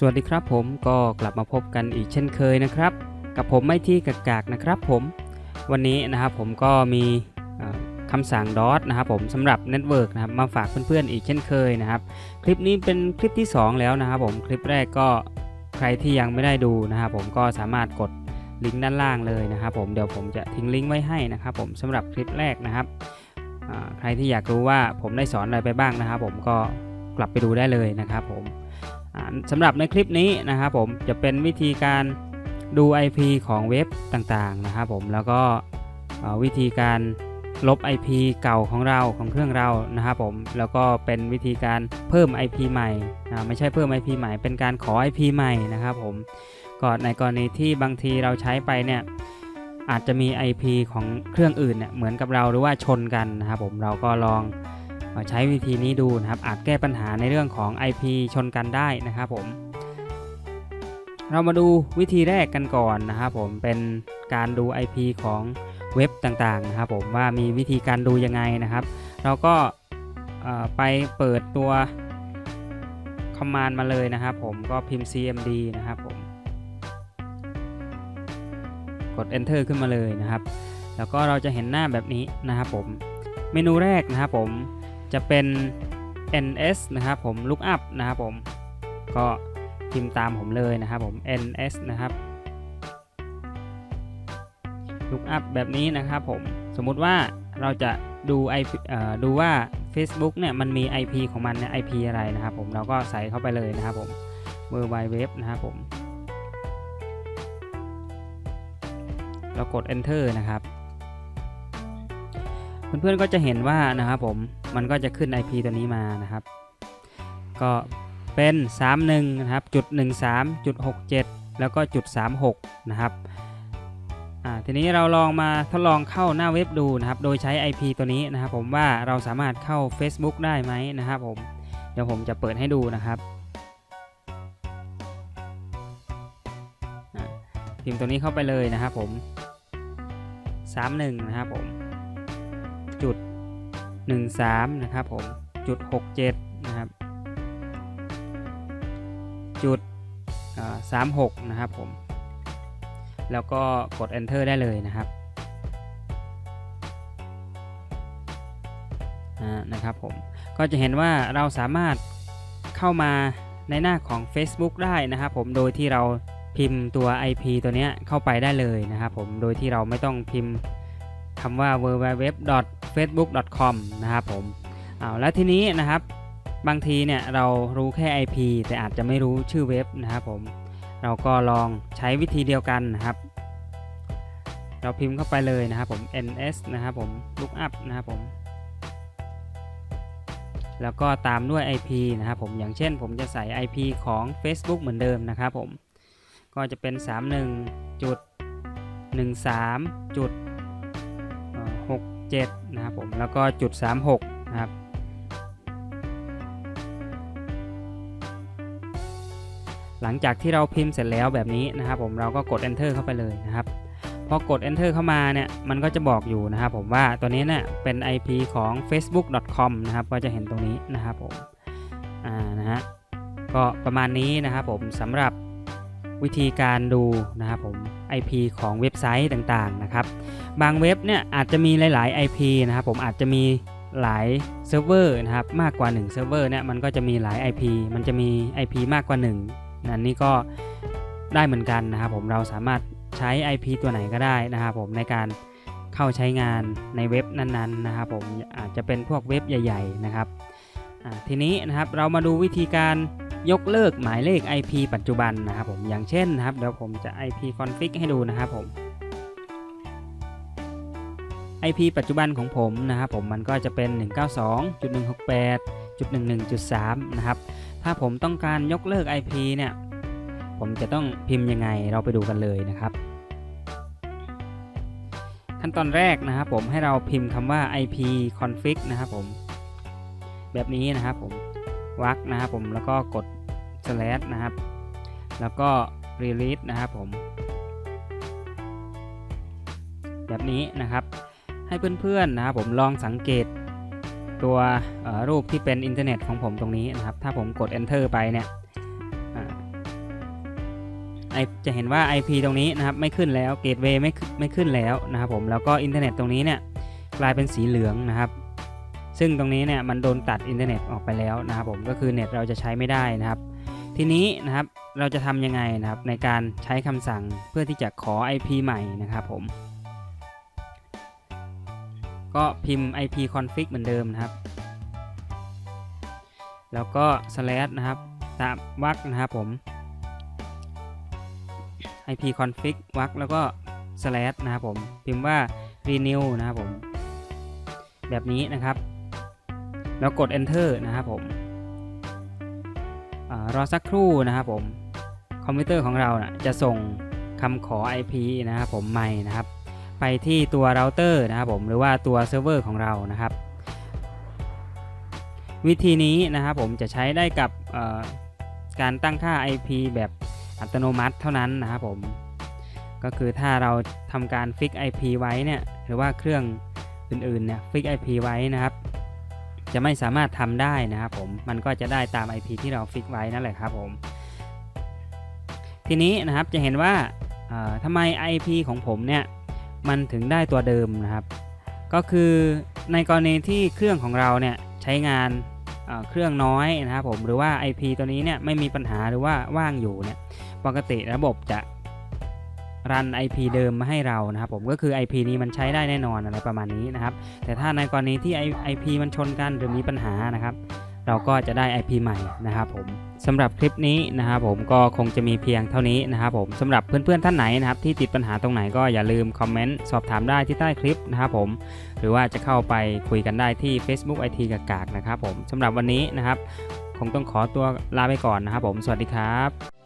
สวัสดีครับผมก็กลับมาพบกันอีกเช่นเคยนะครับ กับผมไม่ที่กากๆนะครับผมวันนี้นะครับผมก็มีคำสั่ง DOS นะครับผมสำหรับเน็ตเวิร์กนะครับมาฝากเพื่อนๆอีกเช่นเคยนะครับ คลิปนี้เป็นคลิปที่ 2 แล้วนะครับผมคลิปแรกก็ใครที่ยังไม่ได้ดูนะครับผมก็สามารถกดลิงก์ด้านล่างเลยนะครับผมเดี๋ยวผมจะทิ้งลิงก์ไว้ให้นะครับผมสำหรับคลิปแรกนะครับใครที่อยากรู้ว่าผมได้สอนอะไรไปบ้างนะครับ ผมก็กลับไปดูได้เลยนะครับผม สำหรับในคลิปนี้นะครับผมจะเป็นวิธีการดู IP ของเว็บต่างๆนะครับผมแล้วก็วิธีการลบ IP เก่าของเราของเครื่องเรานะครับผมแล้วก็เป็นวิธีการเพิ่ม IP ใหม่นะไม่ใช่เพิ่ม IP ใหม่ เป็นการขอ IP ใหม่นะครับผมก็ในกรณีที่บางทีเราใช้ไปเนี่ยอาจจะมี IP ของเครื่องอื่นเนี่ยเหมือนกับเราหรือว่าชนกันนะครับผมเราก็ลอง มาใช้วิธีนี้ดูนะครับ อาจแก้ปัญหาในเรื่องของ IP ชนกันได้นะครับผม เรามาดูวิธีแรกกันก่อนนะครับผม เป็นการดู IP ของเว็บต่างๆนะครับผมว่ามีวิธีการดูยังไงนะครับ เราก็ไปเปิดตัวคอมมานด์มาเลยนะครับผมก็พิมพ์ cmd นะครับผม กด enter ขึ้นมาเลยนะครับ แล้วก็เราจะเห็นหน้าแบบนี้นะครับผม เมนูแรกนะครับผม จะเป็น ns นะครับผม lookup นะครับผม ก็พิมพ์ตามผมเลยนะครับผม ns นะครับ lookup แบบนี้นะครับผม สมมุติว่าเราจะดู IP เอ่อดูว่า Facebook เนี่ยมันมี IP ของมันเนี่ย IP อะไรนะครับผม เราก็ใส่เข้าไปเลยนะครับผม w w w นะครับผมแล้วกด enter นะครับ เพื่อนๆก็จะเห็นว่านะครับผม มันก็จะขึ้น IP ตัวนี้มานะครับ ก็เป็น 31นะครับจุด13จุด67 แล้วก็จุด36 นะครับทีนี้เราลองมาทดลองเข้าหน้าเว็บดูนะครับ โดยใช้ IP ตัวนี้นะครับ ผมว่าเราสามารถเข้า Facebook ได้ไหมนะครับผม เดี๋ยวผมจะเปิดให้ดูนะครับพิมพ์ตัวนี้เข้าไปเลยนะครับผม 31 นะครับผม จุด 13นะครับผมจุด67นะครับจุด36นะครับผมแล้วก็กด enter ได้เลยนะครับนะครับผมก็จะเห็นว่าเราสามารถเข้ามาในหน้าของ Facebook ได้นะครับผมโดยที่เราพิมพ์ตัว IP ตัวนี้เข้าไปได้เลยนะครับผมโดยที่เราไม่ต้องพิมพ์คำว่า facebook.com นะครับผมเอาแล้วทีนี้นะครับบางทีเนี่ยเรารู้แค่ IP แต่อาจจะไม่รู้ชื่อเว็บนะครับผมเราก็ลองใช้วิธีเดียวกันนะครับ เราพิมพ์เข้าไปเลยนะครับผม ns นะครับผม lookup นะครับผม แล้วก็ตามด้วย IP นะครับผมอย่างเช่นผมจะใส่ IP ของ Facebook เหมือนเดิมนะครับผมก็จะเป็น 31.13.6 7นะครับผมแล้วก็จุด 36 นะครับหลังจากที่เราพิมพ์เสร็จแล้วแบบนี้นะครับผมเราก็กด enter เข้าไปเลยนะครับพอกด enter เข้ามาเนี่ยมันก็จะบอกอยู่นะครับผมว่าตัวนี้เนี่ยเป็น IP ของ facebook.com นะครับก็จะเห็นตรงนี้นะครับผมอ่านะฮะก็ประมาณนี้นะครับผมสำหรับ วิธีการดูนะครับผม IP ของเว็บไซต์ต่างๆนะครับ บางเว็บเนี่ยอาจจะมีหลาย ๆ IP นะครับผมอาจจะมีหลายเซิร์ฟเวอร์นะครับมากกว่า1เซิร์ฟเวอร์เนี่ยมันก็จะมีหลาย IP มันจะมี IP มากกว่า 1นั่นนี่ก็ได้เหมือนกันนะครับผมเราสามารถใช้ IP ตัวไหนก็ได้นะครับผมในการเข้าใช้งานในเว็บนั้นๆนะครับผมอาจจะเป็นพวกเว็บใหญ่ ๆ นะครับทีนี้นะครับเรามาดูวิธีการ ยกเลิกหมายเลข IP ปัจจุบันนะครับผมอย่างเช่นนะครับเดี๋ยวผมจะ IP config ให้ดูนะครับผม IP ปัจจุบันของผมนะครับผมมันก็จะเป็น 192.168.11.3 นะครับ ถ้าผมต้องการยกเลิก IP เนี่ย ผมจะต้องพิมพ์ยังไงเราไปดูกันเลยนะครับ ขั้นตอนแรกนะครับผมให้เราพิมพ์คำว่า IP config นะครับผม แบบนี้นะครับผม วักนะครับผมแล้วก็กด slash นะครับ แล้วก็ release นะครับผม แบบนี้นะครับ ให้เพื่อนๆนะครับผมลองสังเกตตัวรูปที่เป็นอินเทอร์เน็ตของผมตรงนี้นะครับ ถ้าผมกด enter ไปเนี่ยจะเห็นว่า IP ตรงนี้นะครับไม่ขึ้นแล้ว เกตเวย์ไม่ไม่ขึ้นแล้วนะครับผม แล้วก็อินเทอร์เน็ตตรงนี้เนี่ยกลายเป็นสีเหลืองนะครับ ซึ่งตรงนี้เนี่ยมันโดนตัดอินเทอร์เน็ตออกไปแล้วนะครับผมก็คือเน็ตเราจะใช้ไม่ได้นะครับ ทีนี้นะครับเราจะทำยังไงนะครับในการใช้คำสั่งเพื่อที่จะขอ IP ใหม่นะครับผม ก็พิมพ์ IP config เหมือนเดิมนะครับ แล้วก็ slash นะครับตามวรรคนะครับผม IP config วรรคแล้วก็ slash นะครับผม พิมพ์ว่า renew นะครับผม แบบนี้นะครับ แล้วกด enter นะครับผมอรอสักครู่นะครับผมคอมพิวเตอร์ของเรานะจะส่งคำขอ IP นะครับผมใหม่นะครับ ไปที่ตัวเราเตอร์นะครับผมหรือว่าตัวเซิร์ฟเวอร์ของเรานะครับ วิธีนี้นะครับผมจะใช้ได้กับการตั้งค่า IP แบบอัตโนมัติเท่านั้นนะครับผมก็คือถ้าเราทำการฟิก IP ไว้เนี่ยหรือว่าเครื่องอื่นๆเนี่ยฟิก IP ไว้นะครับ จะไม่สามารถทำได้นะครับผมมันก็จะได้ตาม IP ที่เราฟิกไว้นั่นแหละครับผมทีนี้นะครับจะเห็นว่าทำไม IP ของผมเนี่ยมันถึงได้ตัวเดิมนะครับ ก็คือในกรณีที่เครื่องของเราเนี่ยใช้งานเเครื่องน้อยนะครับผมหรือว่า IP ตัวนี้เนี่ยไม่มีปัญหาหรือว่าว่างอยู่เนี่ยปกติระบบจะ รัน IP เดิมมาให้เรานะครับผมก็คือ IP นี้มันใช้ได้แน่นอนอะไรประมาณนี้นะครับ แต่ถ้าในกรณีที่ IP มันชนกันหรือมีปัญหานะครับ เราก็จะได้ IP ใหม่นะครับผมสำหรับคลิปนี้นะครับผมก็คงจะมีเพียงเท่านี้นะครับผมสำหรับเพื่อนๆท่านไหนนะครับที่ติดปัญหาตรงไหนก็อย่าลืมคอมเมนต์สอบถามได้ที่ใต้คลิปนะครับผมหรือว่าจะเข้าไปคุยกันได้ที่ Facebook IT กากๆนะครับผมสำหรับวันนี้นะครับคงต้องขอตัวลาไปก่อนนะครับผมสวัสดีครับ